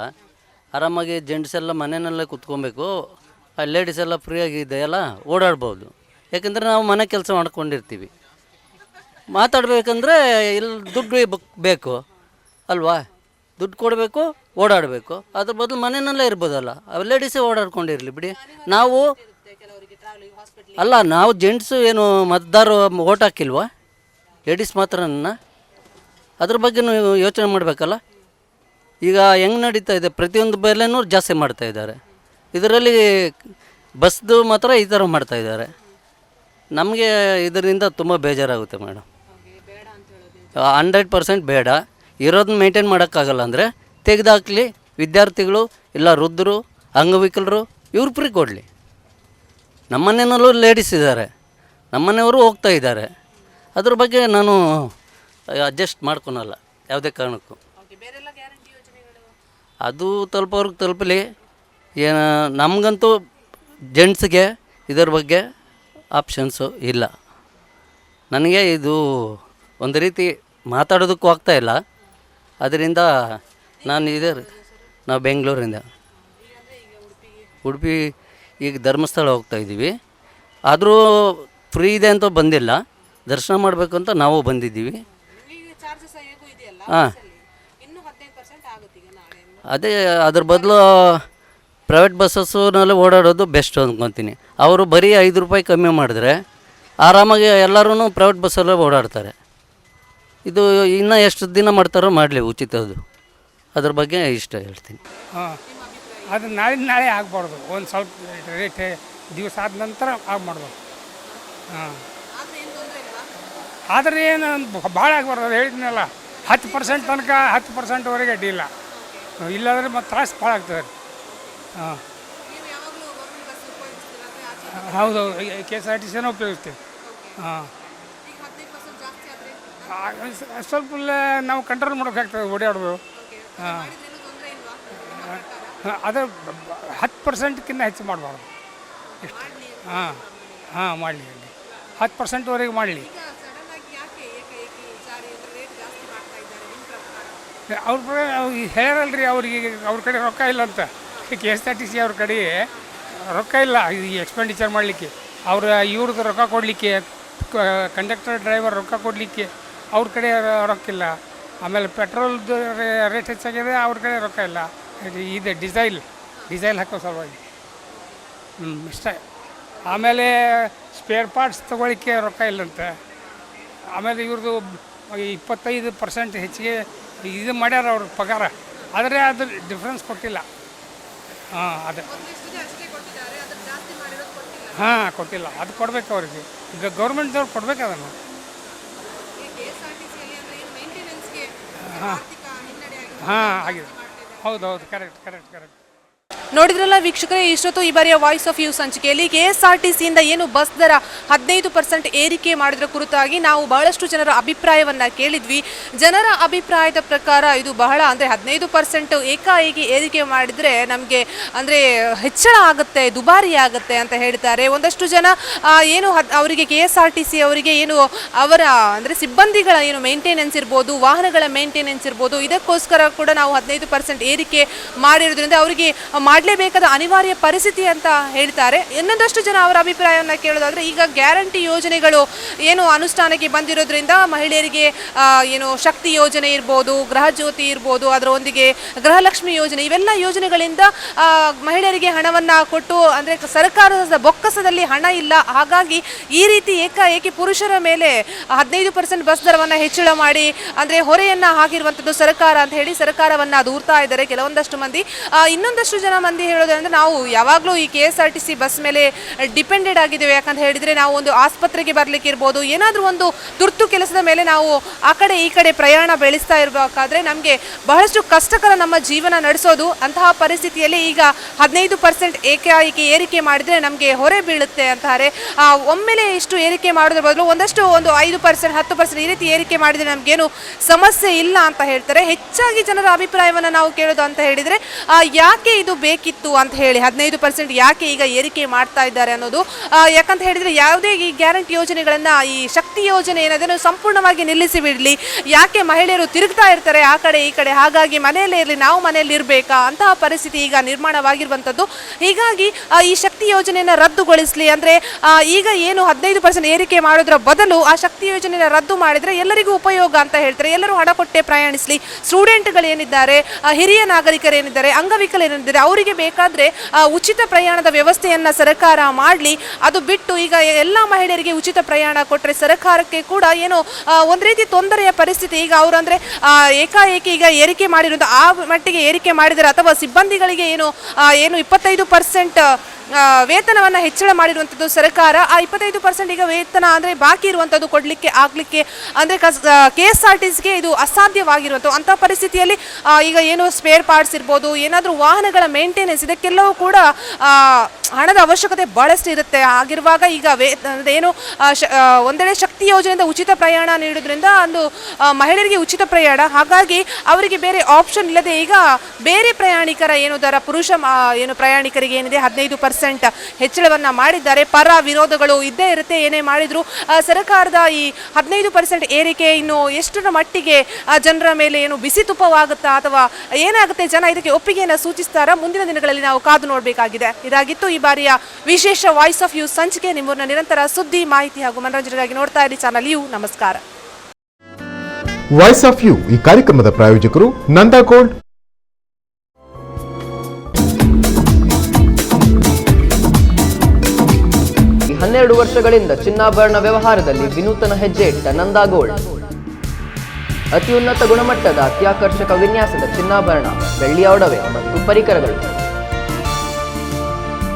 Speaker 12: ಆರಾಮಾಗಿ ಜೆಂಟ್ಸ್ ಎಲ್ಲ ಮನೆಯಲ್ಲೇ ಕುತ್ಕೊಬೇಕು. ಲೇಡೀಸ್ ಎಲ್ಲ ಫ್ರೀಯಾಗಿದೆಯಲ್ಲ ಓಡಾಡ್ಬೋದು. ಯಾಕೆಂದರೆ ನಾವು ಮನೆ ಕೆಲಸ ಮಾಡ್ಕೊಂಡಿರ್ತೀವಿ. ಮಾತಾಡಬೇಕಂದ್ರೆ ಇಲ್ಲಿ ದುಡ್ಡು ಬಕ್- ಅಲ್ವಾ? ದುಡ್ಡು ಕೊಡಬೇಕು, ಓಡಾಡಬೇಕು. ಅದ್ರ ಬದಲು ಮನೆಯಲ್ಲೇ ಇರ್ಬೋದಲ್ಲ. ಲೇಡೀಸೇ ಓಡಾಡ್ಕೊಂಡಿರಲಿ ಬಿಡಿ. ನಾವು ಅಲ್ಲ, ನಾವು ಜೆಂಟ್ಸು ಏನು ಮತದಾರರು ಓಟ್ ಹಾಕಿಲ್ವಾ? ಲೇಡೀಸ್ ಮಾತ್ರನ ಅದ್ರ ಬಗ್ಗೆ ಯೋಚನೆ ಮಾಡಬೇಕಲ್ಲ? ಈಗ ಹೆಂಗೆ ನಡೀತಾ ಇದೆ? ಪ್ರತಿಯೊಂದು ಬೆಲೆನೂ ಜಾಸ್ತಿ ಮಾಡ್ತಾ ಇದ್ದಾರೆ. ಇದರಲ್ಲಿ ಬಸ್ದು ಮಾತ್ರ ಈ ಥರ ಮಾಡ್ತಾ ಇದ್ದಾರೆ. ನಮಗೆ ಇದರಿಂದ ತುಂಬ ಬೇಜಾರಾಗುತ್ತೆ ಮೇಡಮ್. ಹಂಡ್ರೆಡ್ ಪರ್ಸೆಂಟ್ ಬೇಡ. ಇರೋದನ್ನ ಮೇಂಟೈನ್ ಮಾಡೋಕ್ಕಾಗಲ್ಲ ಅಂದರೆ ತೆಗೆದಾಕ್ಲಿ, ವಿದ್ಯಾರ್ಥಿಗಳು, ಇಲ್ಲ ವೃದ್ಧರು, ಅಂಗವಿಕಲರು, ಇವ್ರು ಫ್ರೀ ಕೊಡಲಿ. ನಮ್ಮನೆಯಲ್ಲೂ ಲೇಡೀಸ್ ಇದ್ದಾರೆ. ನಮ್ಮನೆಯವರು ಹೋಗ್ತಾ ಇದ್ದಾರೆ. ಅದ್ರ ಬಗ್ಗೆ ನಾನು ಅಡ್ಜಸ್ಟ್ ಮಾಡ್ಕೊಳಲ್ಲ. ಯಾವುದೇ ಕಾರಣಕ್ಕೂ. ಅದು ತಲುಪೋರ್ಗೆ ತಲುಪಲಿ. ಏನು ನಮಗಂತೂ ಜೆಂಟ್ಸ್ಗೆ ಇದರ ಬಗ್ಗೆ ಆಪ್ಷನ್ಸು ಇಲ್ಲ. ನನಗೆ ಇದು ಒಂದು ರೀತಿ ಮಾತಾಡೋದಕ್ಕೂ ಆಗ್ತಾ ಇಲ್ಲ. ಅದರಿಂದ ನಾನು ಇದೇ ನಾವು ಬೆಂಗಳೂರಿಂದ. ಉಡುಪಿ ಈಗ ಧರ್ಮಸ್ಥಳ ಹೋಗ್ತಾ ಇದ್ದೀವಿ. ಆದರೂ ಫ್ರೀ ಇದೆ ಅಂತ ಬಂದಿಲ್ಲ. ದರ್ಶನ ಮಾಡಬೇಕು ಅಂತ ನಾವು ಬಂದಿದ್ದೀವಿ. ಹಾಂ. ಅದೇ ಅದ್ರ ಬದಲು ಪ್ರೈವೇಟ್ ಬಸ್ಸಸ್ನಲ್ಲಿ ಓಡಾಡೋದು ಬೆಸ್ಟ್ ಅಂದ್ಕೊತೀನಿ ಅವರು ಬರೀ ಐದು ರೂಪಾಯಿ ಕಮ್ಮಿ ಮಾಡಿದ್ರೆ ಆರಾಮಾಗಿ ಎಲ್ಲರೂ ಪ್ರೈವೇಟ್ ಬಸ್ಸಲ್ಲೇ ಓಡಾಡ್ತಾರೆ. ಇದು ಇನ್ನೂ ಎಷ್ಟು ದಿನ ಮಾಡ್ತಾರೋ ಮಾಡಲಿ ಅದು ಅದ್ರ ಬಗ್ಗೆ ಇಷ್ಟ ಹೇಳ್ತೀನಿ.
Speaker 13: ಹಾಂ, ಅದು ನಾಳೆ ನಾಳೆ ಆಗಬಾರ್ದು. ಒಂದು ಸ್ವಲ್ಪ ರೇಟ್ ದಿವಸ ಆದ ನಂತರ ಆಗ ಮಾಡ್ಬೋದು ಹಾಂ. ಆದರೆ ಏನು ಭಾಳ ಆಗಬಾರ್ದು. ಹೇಳಿದ್ನಲ್ಲ, ಹತ್ತು ಪರ್ಸೆಂಟ್ ತನಕ ಹತ್ತು ಪರ್ಸೆಂಟ್ವರೆಗೆ ಅಡ್ಡಿ ಇಲ್ಲ ಇಲ್ಲಾಂದರೆ ಮತ್ತೆ ತ್ರಾಸು ಭಾಳ ಆಗ್ತದೆ. ಹಾಂ. ಹೌದೌದು ಕೆ ಎಸ್ ಆರ್ ಟಿ ಸಿನ ಉಪಯೋಗಿಸ್ತೀವಿ. ಹಾಂ. ಸ್ವಲ್ಪ ನಾವು ಕಂಟ್ರೋಲ್ ಮಾಡೋಕ್ಕಾಗ್ತದೆ ಓಡಾಡೋದು ಹಾಂ. ಅದು ಹತ್ತು ಪರ್ಸೆಂಟ್ಕಿಂತ ಹೆಚ್ಚು ಮಾಡಬಾರ್ದು. ಇಷ್ಟು ಹಾಂ. ಹಾಂ ಮಾಡಲಿ ಹತ್ತು ಪರ್ಸೆಂಟ್ವರೆಗೆ ಮಾಡಲಿ. ಅವ್ರ ಹೇಳಲ್ರಿ ಅವ್ರಿಗೆ, ಅವ್ರ ಕಡೆ ರೊಕ್ಕ ಇಲ್ಲ ಅಂತ. K S R T C ಅವ್ರ ಕಡೆ ರೊಕ್ಕ ಇಲ್ಲ, ಈ ಎಕ್ಸ್ಪೆಂಡಿಚರ್ ಮಾಡಲಿಕ್ಕೆ. ಅವ್ರ ಇವ್ರದ್ದು ರೊಕ್ಕ ಕೊಡಲಿಕ್ಕೆ ಕಂಡಕ್ಟರ್ ಡ್ರೈವರ್ ರೊಕ್ಕ ಕೊಡಲಿಕ್ಕೆ ಅವ್ರ ಕಡೆ ರೊಕ್ಕ ಇಲ್ಲ. ಆಮೇಲೆ ಪೆಟ್ರೋಲ್ದು ರೇಟ್ ಹೆಚ್ಚಾಗಿದೆ, ಅವ್ರ ಕಡೆ ರೊಕ್ಕ ಇಲ್ಲ. ಇದೆ ಡಿಸೈಲ್ ಡಿಸೈಲ್ ಹಾಕೋ ಸಲುವಾಗಿ. ಹ್ಞೂ ಇಷ್ಟ ಆಮೇಲೆ ಸ್ಪೇರ್ ಪಾರ್ಟ್ಸ್ ತೊಗೊಳಿಕ್ಕೆ ರೊಕ್ಕ ಇಲ್ಲಂತೆ. ಆಮೇಲೆ ಇವ್ರದ್ದು ಇಪ್ಪತ್ತೈದು ಪರ್ಸೆಂಟ್ ಹೆಚ್ಚಿಗೆ ಇದು ಮಾಡ್ಯಾರ ಅವ್ರ ಪಗಾರ. ಆದರೆ ಅದ್ರ ಡಿಫ್ರೆನ್ಸ್ ಕೊಟ್ಟಿಲ್ಲ. ಹಾಂ ಅದೇ. ಹಾಂ ಕೊಟ್ಟಿಲ್ಲ. ಅದು ಕೊಡ್ಬೇಕು ಅವ್ರಿಗೆ. ಈಗ ಗೌರ್ಮೆಂಟ್ದವ್ರು ಕೊಡ್ಬೇಕು ಅದನ್ನು. ಹಾಂ. ಹಾಂ ಆಗಿದೆ. ಹೌದು ಹೌದು ಕರೆಕ್ಟ್ ಕರೆಕ್ಟ್ ಕರೆಕ್ಟ್
Speaker 1: ನೋಡಿದ್ರಲ್ಲ ವೀಕ್ಷಕರೇ, ಇಷ್ಟೊತ್ತು ಈ ಬಾರಿಯ ವಾಯ್ಸ್ ಆಫ್ ಯು ಸಂಚಿಕೆಯಲ್ಲಿ ಕೆ ಎಸ್ ಆರ್ ಟಿ ಸಿಯಿಂದ ಏನು ಬಸ್ ದರ ಹದಿನೈದು ಪರ್ಸೆಂಟ್ ಏರಿಕೆ ಮಾಡಿದ್ರ ಕುರಿತಾಗಿ ನಾವು ಬಹಳಷ್ಟು ಜನರ ಅಭಿಪ್ರಾಯವನ್ನು ಕೇಳಿದ್ವಿ. ಜನರ ಅಭಿಪ್ರಾಯದ ಪ್ರಕಾರ ಇದು ಬಹಳ ಅಂದರೆ ಹದಿನೈದು ಪರ್ಸೆಂಟ್ ಏಕಾಏಕಿ ಏರಿಕೆ ಮಾಡಿದರೆ ನಮಗೆ ಅಂದರೆ ಹೆಚ್ಚಳ ಆಗುತ್ತೆ, ದುಬಾರಿ ಆಗುತ್ತೆ ಅಂತ ಹೇಳ್ತಾರೆ. ಒಂದಷ್ಟು ಜನ ಏನು ಅವರಿಗೆ K S R T C ಅವರಿಗೆ ಏನು ಅವರ ಅಂದರೆ ಸಿಬ್ಬಂದಿಗಳ ಏನು ಮೇಂಟೆನೆನ್ಸ್ ಇರ್ಬೋದು, ವಾಹನಗಳ ಮೇಂಟೆನೆನ್ಸ್ ಇರ್ಬೋದು, ಇದಕ್ಕೋಸ್ಕರ ಕೂಡ ನಾವು ಹದಿನೈದು ಪರ್ಸೆಂಟ್ ಏರಿಕೆ ಮಾಡಿರೋದ್ರಿಂದ ಅವರಿಗೆ ಮಾಡಲೇಬೇಕಾದ ಅನಿವಾರ್ಯ ಪರಿಸ್ಥಿತಿ ಅಂತ ಹೇಳ್ತಾರೆ. ಇನ್ನೊಂದಷ್ಟು ಜನ ಅವರ ಅಭಿಪ್ರಾಯವನ್ನು ಕೇಳೋದಾದರೆ, ಈಗ ಗ್ಯಾರಂಟಿ ಯೋಜನೆಗಳು ಏನು ಅನುಷ್ಠಾನಕ್ಕೆ ಬಂದಿರೋದ್ರಿಂದ ಮಹಿಳೆಯರಿಗೆ ಏನು ಶಕ್ತಿ ಯೋಜನೆ ಇರ್ಬೋದು, ಗೃಹ ಜ್ಯೋತಿ ಇರ್ಬೋದು ಅದರೊಂದಿಗೆ ಗೃಹಲಕ್ಷ್ಮಿ ಯೋಜನೆ, ಇವೆಲ್ಲ ಯೋಜನೆಗಳಿಂದ ಮಹಿಳೆಯರಿಗೆ ಹಣವನ್ನು ಕೊಟ್ಟು, ಅಂದರೆ ಸರ್ಕಾರದ ಬೊಕ್ಕಸದಲ್ಲಿ ಹಣ ಇಲ್ಲ. ಹಾಗಾಗಿ ಈ ರೀತಿ ಏಕಾಏಕಿ ಪುರುಷರ ಮೇಲೆ ಹದಿನೈದು ಪರ್ಸೆಂಟ್ ಬಸ್ ದರವನ್ನು ಹೆಚ್ಚಳ ಮಾಡಿ, ಅಂದರೆ ಹೊರೆಯನ್ನು ಹಾಕಿರುವಂಥದ್ದು ಸರ್ಕಾರ ಅಂತ ಹೇಳಿ ಸರ್ಕಾರವನ್ನು ದೂರ್ತಾ ಇದ್ದಾರೆ ಕೆಲವೊಂದಷ್ಟು ಮಂದಿ. ಇನ್ನೊಂದಷ್ಟು ಜನ ಹೇಳೋದಂದ್ರೆ ನಾವು ಯಾವಾಗಲೂ ಈ K S R T C bus ಮೇಲೆ ಡಿಪೆಂಡೆಡ್ ಆಗಿದ್ದೇವೆ. ಯಾಕಂತ ಹೇಳಿದರೆ ನಾವು ಒಂದು ಆಸ್ಪತ್ರೆಗೆ ಬರಲಿಕ್ಕೆ ಇರ್ಬೋದು, ಏನಾದರೂ ಒಂದು ತುರ್ತು ಕೆಲಸದ ಮೇಲೆ ನಾವು ಆ ಕಡೆ ಈ ಕಡೆ ಪ್ರಯಾಣ ಬೆಳೆಸ್ತಾ ಇರಬೇಕಾದ್ರೆ ನಮಗೆ ಬಹಳಷ್ಟು ಕಷ್ಟಕರ ನಮ್ಮ ಜೀವನ ನಡೆಸೋದು. ಅಂತಹ ಪರಿಸ್ಥಿತಿಯಲ್ಲಿ ಈಗ ಹದಿನೈದು ಪರ್ಸೆಂಟ್ ಏಕಾಏಕಿ ಏರಿಕೆ ಮಾಡಿದರೆ ನಮಗೆ ಹೊರೆ ಬೀಳುತ್ತೆ ಅಂತಾರೆ. ಒಮ್ಮೆಲೆ ಇಷ್ಟು ಏರಿಕೆ ಮಾಡೋದ್ರ ಬದಲು ಒಂದಷ್ಟು ಒಂದು ಐದು ಪರ್ಸೆಂಟ್, ಹತ್ತು ಪರ್ಸೆಂಟ್ ಈ ರೀತಿ ಏರಿಕೆ ಮಾಡಿದರೆ ನಮಗೇನು ಸಮಸ್ಯೆ ಇಲ್ಲ ಅಂತ ಹೇಳ್ತಾರೆ. ಹೆಚ್ಚಾಗಿ ಜನರ ಅಭಿಪ್ರಾಯವನ್ನು ನಾವು ಕೇಳೋದು ಅಂತ ಹೇಳಿದರೆ ಯಾಕೆ ಇದು ಬೇಕಿತ್ತು ಅಂತ ಹೇಳಿ, ಹದಿನೈದು ಪರ್ಸೆಂಟ್ ಯಾಕೆ ಈಗ ಏರಿಕೆ ಮಾಡ್ತಾ ಇದ್ದಾರೆ ಅನ್ನೋದು ಯಾಕಂತ ಹೇಳಿದ್ರೆ ಯಾವುದೇ ಈ ಗ್ಯಾರಂಟಿ ಯೋಜನೆಗಳನ್ನು ಈ ಶಕ್ತಿ ಯೋಜನೆ ಏನದನ್ನು ಸಂಪೂರ್ಣವಾಗಿ ನಿಲ್ಲಿಸಿ ಬಿಡಲಿ ಯಾಕೆ ಮಹಿಳೆಯರು ತಿರುಗ್ತಾ ಇರ್ತಾರೆ ಆ ಕಡೆ, ಈ ಕಡೆ? ಹಾಗಾಗಿ ಮನೆಯಲ್ಲೇ ಇರಲಿ, ನಾವು ಮನೆಯಲ್ಲಿ ಇರಬೇಕಾ? ಅಂತಹ ಪರಿಸ್ಥಿತಿ ಈಗ ನಿರ್ಮಾಣವಾಗಿರುವಂಥದ್ದು. ಹೀಗಾಗಿ ಈ ಶಕ್ತಿ ಯೋಜನೆಯನ್ನು ರದ್ದುಗೊಳಿಸಲಿ. ಅಂದರೆ ಈಗ ಏನು ಹದಿನೈದು ಪರ್ಸೆಂಟ್ ಏರಿಕೆ ಮಾಡೋದ್ರ ಬದಲು ಆ ಶಕ್ತಿ ಯೋಜನೆಯನ್ನು ರದ್ದು ಮಾಡಿದರೆ ಎಲ್ಲರಿಗೂ ಉಪಯೋಗ ಅಂತ ಹೇಳ್ತಾರೆ. ಎಲ್ಲರೂ ಹಣ ಕೊಟ್ಟೆ ಪ್ರಯಾಣಿಸಲಿ. ಸ್ಟೂಡೆಂಟ್ಗಳೇನಿದ್ದಾರೆ ಹಿರಿಯ ನಾಗರಿಕರೇನಿದ್ದಾರೆ ಅಂಗವಿಕಲರೇನಿದ್ದಾರೆ ಅವರಿಗೆ ಬೇಕಾದರೆ ಉಚಿತ ಪ್ರಯಾಣದ ವ್ಯವಸ್ಥೆಯನ್ನು ಸರ್ಕಾರ ಮಾಡಲಿ. ಅದು ಬಿಟ್ಟು ಈಗ ಎಲ್ಲ ಮಹಿಳೆಯರಿಗೆ ಉಚಿತ ಪ್ರಯಾಣ ಕೊಟ್ಟರೆ ಸರ್ಕಾರಕ್ಕೆ ಕೂಡ ಏನು ಒಂದು ರೀತಿ ತೊಂದರೆಯ ಪರಿಸ್ಥಿತಿ. ಈಗ ಅವರು ಅಂದರೆ ಏಕಾಏಕಿ ಈಗ ಏರಿಕೆ ಮಾಡಿರುವಂಥ ಆ ಮಟ್ಟಿಗೆ ಏರಿಕೆ ಮಾಡಿದರೆ ಅಥವಾ ಸಿಬ್ಬಂದಿಗಳಿಗೆ ಏನು ಏನು ಇಪ್ಪತ್ತೈದು ಪರ್ಸೆಂಟ್ ವೇತನವನ್ನು ಹೆಚ್ಚಳ ಮಾಡಿರುವಂಥದ್ದು ಸರ್ಕಾರ. ಆ ಇಪ್ಪತ್ತೈದು ಪರ್ಸೆಂಟ್ ಈಗ ವೇತನ ಅಂದರೆ ಬಾಕಿ ಇರುವಂಥದ್ದು ಕೊಡಲಿಕ್ಕೆ, ಆಗಲಿಕ್ಕೆ ಅಂದರೆ ಕಸ್ ಕೆ ಎಸ್ ಆರ್ ಟಿ ಸಿಗೆ ಇದು ಅಸಾಧ್ಯವಾಗಿರುವಂಥ ಅಂಥ ಪರಿಸ್ಥಿತಿಯಲ್ಲಿ ಈಗ ಏನು ಸ್ಪೇರ್ ಪಾರ್ಟ್ಸ್ ಇರ್ಬೋದು, ಏನಾದರೂ ವಾಹನಗಳ ಮೇಂಟೆನೆನ್ಸ್ ಇದಕ್ಕೆಲ್ಲವೂ ಕೂಡ ಹಣದ ಅವಶ್ಯಕತೆ ಭಾಳಷ್ಟು ಇರುತ್ತೆ. ಆಗಿರುವಾಗ ಈಗ ವೇ ಏನು ಒಂದೆಡೆ ಶಕ್ತಿ ಯೋಜನೆಯಿಂದ ಉಚಿತ ಪ್ರಯಾಣ ನೀಡೋದ್ರಿಂದ ಒಂದು ಮಹಿಳೆಯರಿಗೆ ಉಚಿತ ಪ್ರಯಾಣ. ಹಾಗಾಗಿ ಅವರಿಗೆ ಬೇರೆ ಆಪ್ಷನ್ ಇಲ್ಲದೆ ಈಗ ಬೇರೆ ಪ್ರಯಾಣಿಕರ ಏನು ದರ, ಪುರುಷ ಏನು ಪ್ರಯಾಣಿಕರಿಗೆ ಏನಿದೆ, ಹದಿನೈದು ಪರ್ಸೆಂಟ್ ಹೆಚ್ಚಳವನ್ನು ಮಾಡಿದ್ದಾರೆ. ಪರ ವಿರೋಧಗಳು ಇದ್ದೇ ಇರುತ್ತೆ. ಏನೇ ಮಾಡಿದ್ರು ಸರ್ಕಾರದ ಈ ಹದಿನೈದು ಪರ್ಸೆಂಟ್ ಏರಿಕೆ ಇನ್ನು ಎಷ್ಟರ ಮಟ್ಟಿಗೆ ಜನರ ಮೇಲೆ ಏನು ಬಿಸಿ ತುಪ್ಪವಾಗುತ್ತಾ ಅಥವಾ ಏನಾಗುತ್ತೆ? ಜನ ಇದಕ್ಕೆ ಒಪ್ಪಿಗೆಯನ್ನು ಸೂಚಿಸ್ತಾರಾ? ಮುಂದಿನ ದಿನಗಳಲ್ಲಿ ನಾವು ಕಾದು ನೋಡಬೇಕಾಗಿದೆ. ಇದಾಗಿತ್ತು ಈ ಬಾರಿಯ ವಿಶೇಷ ವಾಯ್ಸ್ ಆಫ್ ಯೂ ಸಂಚಿಕೆ. ನಿಮ್ಮೂರಿನ ನಿರಂತರ ಸುದ್ದಿ, ಮಾಹಿತಿ ಹಾಗೂ ಮನರಂಜನೆಗಾಗಿ ನೋಡ್ತಾ ಇರಿ ಚಾನಲ್ ಯು. ನಮಸ್ಕಾರ.
Speaker 14: ವಾಯ್ಸ್ ಆಫ್ ಯು ಈ ಕಾರ್ಯಕ್ರಮದ ಪ್ರಾಯೋಜಕರು ನಂದಾ
Speaker 15: ಹನ್ನೆರಡು ವರ್ಷಗಳಿಂದ ಚಿನ್ನಾಭರಣ ವ್ಯವಹಾರದಲ್ಲಿ ವಿನೂತನ ಹೆಜ್ಜೆ ಇಟ್ಟ ನಂದಾ ಗೋಲ್ಡ್ ಅತಿ ಉನ್ನತ ಗುಣಮಟ್ಟದ ಅತ್ಯಾಕರ್ಷಕ ವಿನ್ಯಾಸದ ಚಿನ್ನಾಭರಣ ಬೆಳ್ಳಿಯ ಒಡವೆ ಮತ್ತು ಪರಿಕರಗಳು.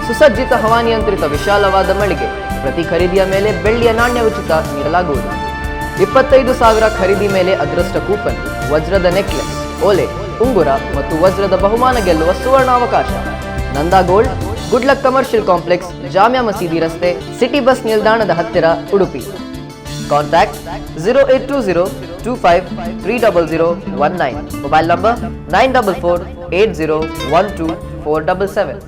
Speaker 15: ಸುಸಜ್ಜಿತ ಹವಾನಿಯಂತ್ರಿತ ವಿಶಾಲವಾದ ಮಳಿಗೆ ಪ್ರತಿ ಖರೀದಿಯ ಮೇಲೆ ಬೆಳ್ಳಿಯ ನಾಣ್ಯ ಉಚಿತ ನೀಡಲಾಗುವುದು. ಇಪ್ಪತ್ತೈದು ಸಾವಿರ ಖರೀದಿ ಮೇಲೆ ಅದೃಷ್ಟ ಕೂಪನ್, ವಜ್ರದ ನೆಕ್ಲೆಸ್, ಓಲೆ, ಉಂಗುರ ಮತ್ತು ವಜ್ರದ ಬಹುಮಾನ ಗೆಲ್ಲುವ ಸುವರ್ಣಾವಕಾಶ. Nanda gold good luck commercial complex, Jamia ಮಸೀದಿ ರಸ್ತೆ, ಸಿಟಿ ಬಸ್ ನಿಲ್ದಾಣದ ಹತ್ತಿರ Udupi. Contact zero eight two zero two five three double zero one nine mobile number nine double four eight zero one two four double seven